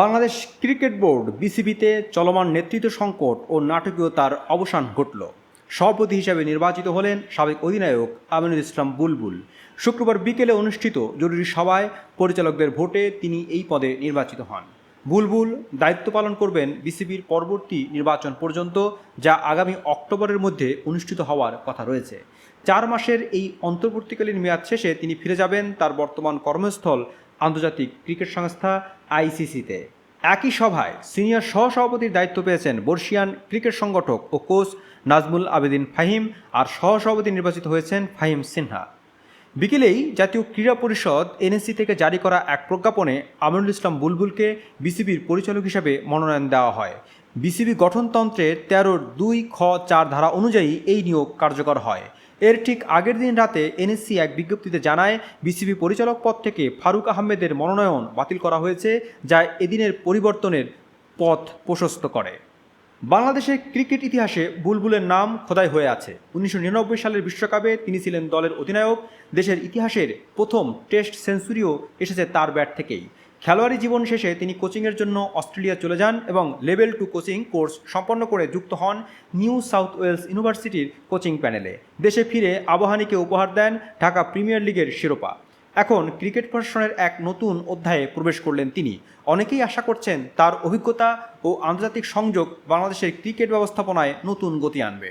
Bangladesh cricket board, বিসিবিতে চলমান নেতৃত্ব সংকট ও নাটকীয়তার অবসান ঘটল। সভাপতি হিসেবে নির্বাচিত হলেন সাবেক অধিনায়ক আমিনুল ইসলাম বুলবুল। শুক্রবার বিকেলে অনুষ্ঠিত জরুরি সভায় পরিচালকদের ভোটে তিনি এই পদে নির্বাচিত হন। বুলবুল দায়িত্ব পালন করবেন বিসিবির পরবর্তী নির্বাচন পর্যন্ত, যা আগামী অক্টোবরের মধ্যে অনুষ্ঠিত হওয়ার কথা রয়েছে। চার মাসের এই অন্তর্বর্তীকালীন মেয়াদ শেষে তিনি ফিরে যাবেন তার বর্তমান কর্মস্থল আন্তর্জাতিক ক্রিকেট সংস্থা আইসিসিতে। একই সভায় সিনিয়র সহসভাপতির দায়িত্ব পেয়েছেন বর্ষিয়ান ক্রিকেট সংগঠক ও কোচ নাজমুল আবেদিন ফাহিম আর সহসভাপতি নির্বাচিত হয়েছেন ফাহিম সিনহা। বিকেলেই জাতীয় ক্রীড়া পরিষদ এনএসসি থেকে জারি করা এক প্রজ্ঞাপনে আমিনুল ইসলাম বুলবুলকে বিসিবির পরিচালক হিসাবে মনোনয়ন দেওয়া হয়। বিসিবি গঠনতন্ত্রের তেরোর দুই খ চার ধারা অনুযায়ী এই নিয়োগ কার্যকর হয়। এর ঠিক আগের দিন রাতে এনএসসি এক বিজ্ঞপ্তিতে জানায়, বিসিবি পরিচালক পদ থেকে ফারুক আহমেদের মনোনয়ন বাতিল করা হয়েছে, যা এদিনের পরিবর্তনের পথ প্রশস্ত করে। বাংলাদেশের ক্রিকেট ইতিহাসে বুলবুলের নাম খোদাই হয়ে আছে। উনিশশো নিরানব্বই সালের বিশ্বকাপে তিনি ছিলেন দলের অধিনায়ক। দেশের ইতিহাসের প্রথম টেস্ট সেঞ্চুরিও এসেছে তার ব্যাট থেকেই। খেলোয়াড়ি জীবন শেষে তিনি কোচিংয়ের জন্য অস্ট্রেলিয়া চলে যান এবং লেভেল টু কোচিং কোর্স সম্পন্ন করে যুক্ত হন নিউ সাউথ ওয়েলস ইউনিভার্সিটির কোচিং প্যানেলে। দেশে ফিরে আবাহানিকে উপহার দেন ঢাকা প্রিমিয়ার লিগের শিরোপা। এখন ক্রিকেট প্রশাসনের এক নতুন অধ্যায়ে প্রবেশ করলেন তিনি। অনেকেই আশা করছেন তার অভিজ্ঞতা ও আন্তর্জাতিক সংযোগ বাংলাদেশের ক্রিকেট ব্যবস্থাপনায় নতুন গতি আনবে।